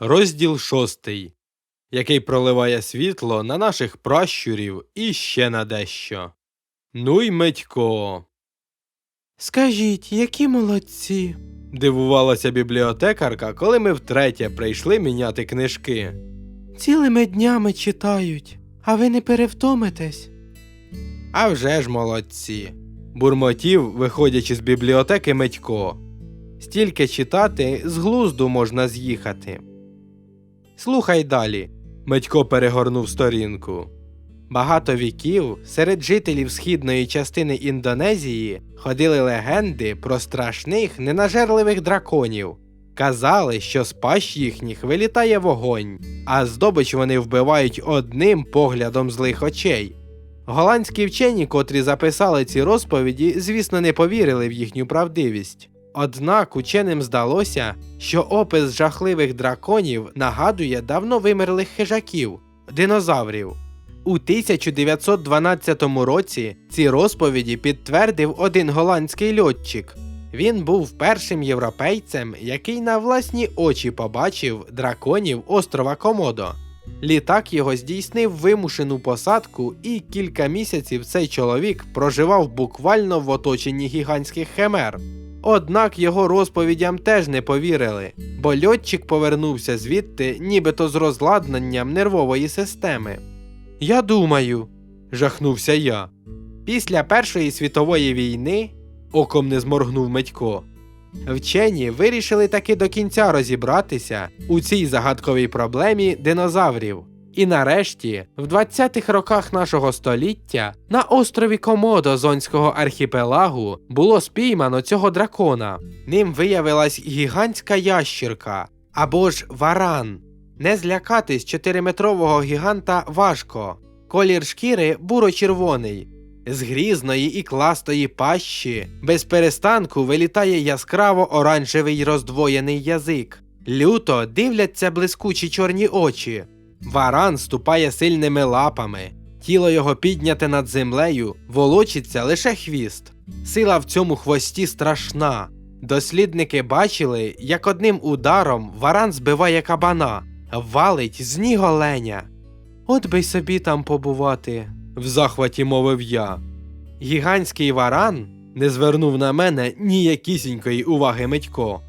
Розділ шостий, який проливає світло на наших пращурів і ще на дещо. Ну й Медько. Скажіть, які молодці. Дивувалася бібліотекарка, коли ми втретє прийшли міняти книжки. Цілими днями читають, а ви не перевтомитесь. А вже ж молодці. Бурмотів, виходячи з бібліотеки Медько. Стільки читати з глузду можна з'їхати. Слухай далі. Медько перегорнув сторінку. Багато віків серед жителів східної частини Індонезії ходили легенди про страшних ненажерливих драконів. Казали, що з пащ їхніх вилітає вогонь, а здобич вони вбивають одним поглядом злих очей. Голландські вчені, котрі записали ці розповіді, звісно, не повірили в їхню правдивість. Однак ученим здалося, що опис жахливих драконів нагадує давно вимерлих хижаків динозаврів. У 1912 році ці розповіді підтвердив один голландський льотчик. Він був першим європейцем, який на власні очі побачив драконів острова Комодо. Літак його здійснив вимушену посадку, і кілька місяців цей чоловік проживав буквально в оточенні гігантських химер. Однак його розповідям теж не повірили, бо льотчик повернувся звідти нібито з розладнанням нервової системи. Я думаю, жахнувся я. Після Першої світової війни, оком не зморгнув Медько, вчені вирішили таки до кінця розібратися у цій загадковій проблемі динозаврів. І нарешті, в 20-х роках нашого століття, на острові Комодо Зонського архіпелагу було спіймано цього дракона. Ним виявилась гігантська ящірка або ж варан. Не злякатись чотириметрового гіганта важко. Колір шкіри буро-червоний. З грізної і кластої пащі без перестанку вилітає яскраво оранжевий роздвоєний язик. Люто дивляться блискучі чорні очі. Варан ступає сильними лапами. Тіло його підняте над землею, волочиться лише хвіст. Сила в цьому хвості страшна. Дослідники бачили, як одним ударом варан збиває кабана, валить з ніг оленя. От би й собі там побувати, в захваті мовив я. Гігантський варан не звернув на мене ніякісінької уваги Митько.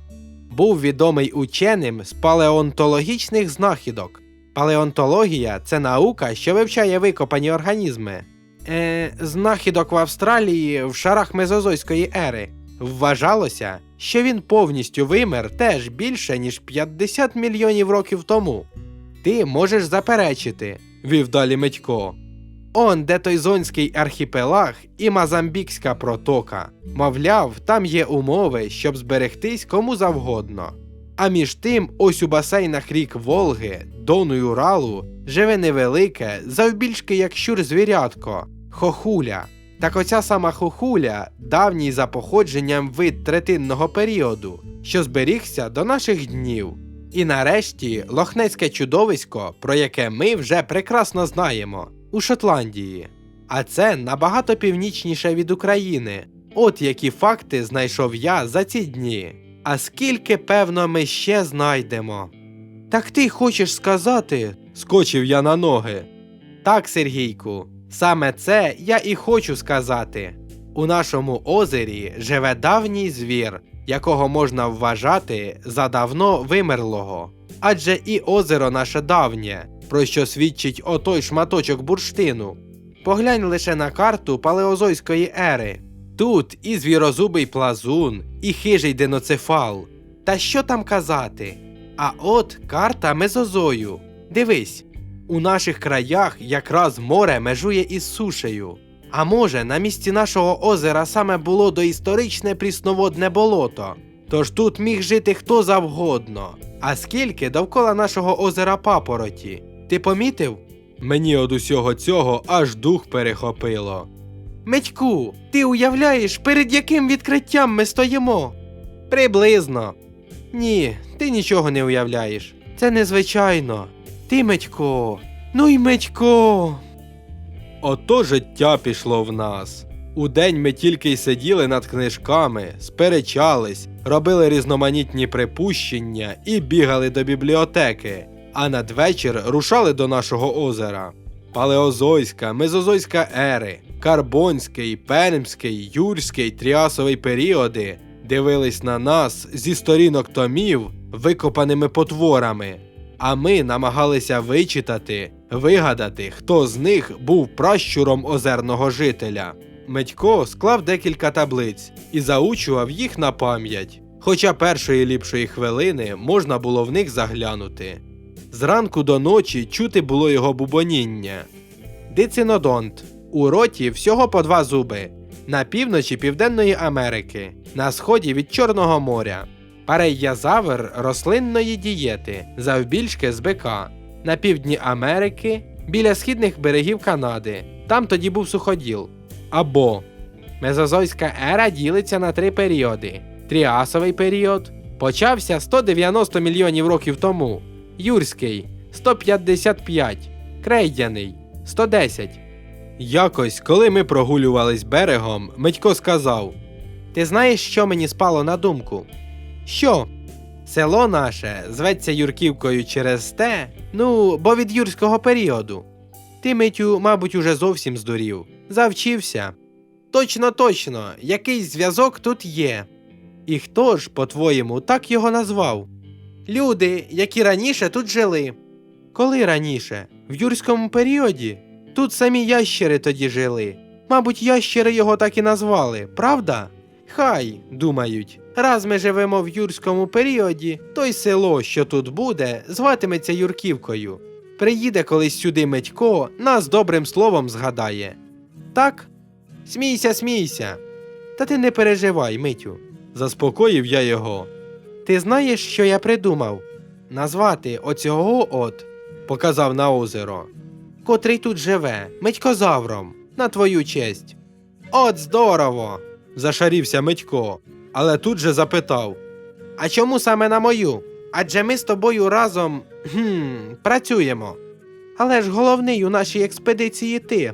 Був відомий ученим з палеонтологічних знахідок. Палеонтологія це наука, що вивчає викопані організми. Е, знахідок в Австралії в шарах Мезозойської ери. Вважалося, що він повністю вимер теж більше, ніж 50 мільйонів років тому. Ти можеш заперечити, вів далі Митько. Он, де той зонський архіпелаг і Мазамбікська протока. Мовляв, там є умови, щоб зберегтись кому завгодно. А між тим, ось у басейнах рік Волги, Дону й Уралу живе невелике, завбільшки як щур звірятко, хохуля. Так оця сама хохуля давній за походженням вид третинного періоду, що зберігся до наших днів. І нарешті лохнецьке чудовисько, про яке ми вже прекрасно знаємо, у Шотландії. А це набагато північніше від України. От які факти знайшов я за ці дні. А скільки, певно, ми ще знайдемо. Так ти хочеш сказати? скочив я на ноги. Так, Сергійку, саме це я і хочу сказати. У нашому озері живе давній звір, якого можна вважати за давно вимерлого. Адже і озеро наше давнє, про що свідчить отой шматочок бурштину. Поглянь лише на карту палеозойської ери. Тут і звірозубий плазун, і хижий диноцефал. Та що там казати? А от карта Мезозою. Дивись, у наших краях якраз море межує із сушею. А може, на місці нашого озера саме було доісторичне прісноводне болото. Тож тут міг жити хто завгодно. А скільки довкола нашого озера папороті? Ти помітив? Мені од усього цього аж дух перехопило. Митьку, ти уявляєш, перед яким відкриттям ми стоїмо? Приблизно. Ні, ти нічого не уявляєш. Це незвичайно. Ти, Митько, ну й Митько. Ото життя пішло в нас. Удень ми тільки й сиділи над книжками, сперечались, робили різноманітні припущення і бігали до бібліотеки, а надвечір рушали до нашого озера. Палеозойська, мезозойська ери, Карбонський, Пермський, Юрський, Тріасовий періоди дивились на нас зі сторінок томів, викопаними потворами, а ми намагалися вичитати, вигадати, хто з них був пращуром озерного жителя. Медько склав декілька таблиць і заучував їх на пам'ять, хоча першої ліпшої хвилини можна було в них заглянути. Зранку до ночі чути було його бубоніння. Дицинодонт. У роті всього по два зуби. На півночі Південної Америки, на сході від Чорного моря. Пареязавр рослинної дієти, завбільшки з бика. На півдні Америки, біля східних берегів Канади. Там тоді був суходіл. Або Мезозойська ера ділиться на три періоди. Тріасовий період почався 190 мільйонів років тому. Юрський 155, Крейдяний 110. Якось, коли ми прогулювались берегом, Митько сказав: Ти знаєш, що мені спало на думку? Що? Село наше зветься Юрківкою через те, ну, бо від юрського періоду. Ти, Митю, мабуть, уже зовсім здурів. Завчився. Точно, точно, якийсь зв'язок тут є. І хто ж, по-твоєму, так його назвав? Люди, які раніше тут жили. Коли раніше? В юрському періоді? Тут самі ящери тоді жили. Мабуть, ящери його так і назвали, правда? Хай, думають, раз ми живемо в юрському періоді, то й село, що тут буде, зватиметься Юрківкою. Приїде колись сюди Медько, нас добрим словом згадає. Так? Смійся, смійся. Та ти не переживай, Митю. Заспокоїв я його. Ти знаєш, що я придумав? Назвати оцього от, показав на озеро, котрий тут живе, Митькозавром, на твою честь. От здорово! зашарівся Митько, але тут же запитав: А чому саме на мою? Адже ми з тобою разом хм, працюємо. Але ж головний у нашій експедиції ти.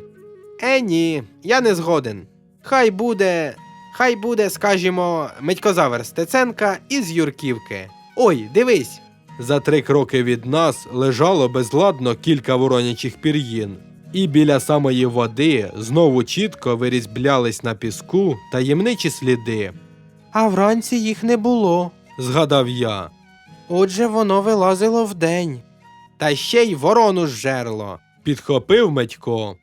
Е, ні, я не згоден. Хай буде. Хай буде, скажімо, Митькозавр Стеценка із Юрківки. Ой, дивись. За три кроки від нас лежало безладно кілька воронячих пір'їн, і біля самої води знову чітко вирізблялись на піску таємничі сліди. А вранці їх не було. Згадав я. Отже, воно вилазило вдень. Та ще й ворону жерло. Підхопив Медько.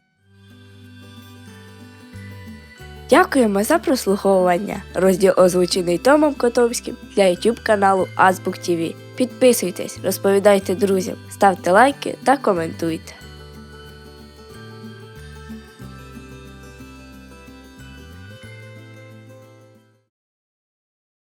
Дякуємо за прослуховування. Розділ озвучений Томом Котовським для YouTube каналу Азбук ТВ. Підписуйтесь, розповідайте друзям, ставте лайки та коментуйте.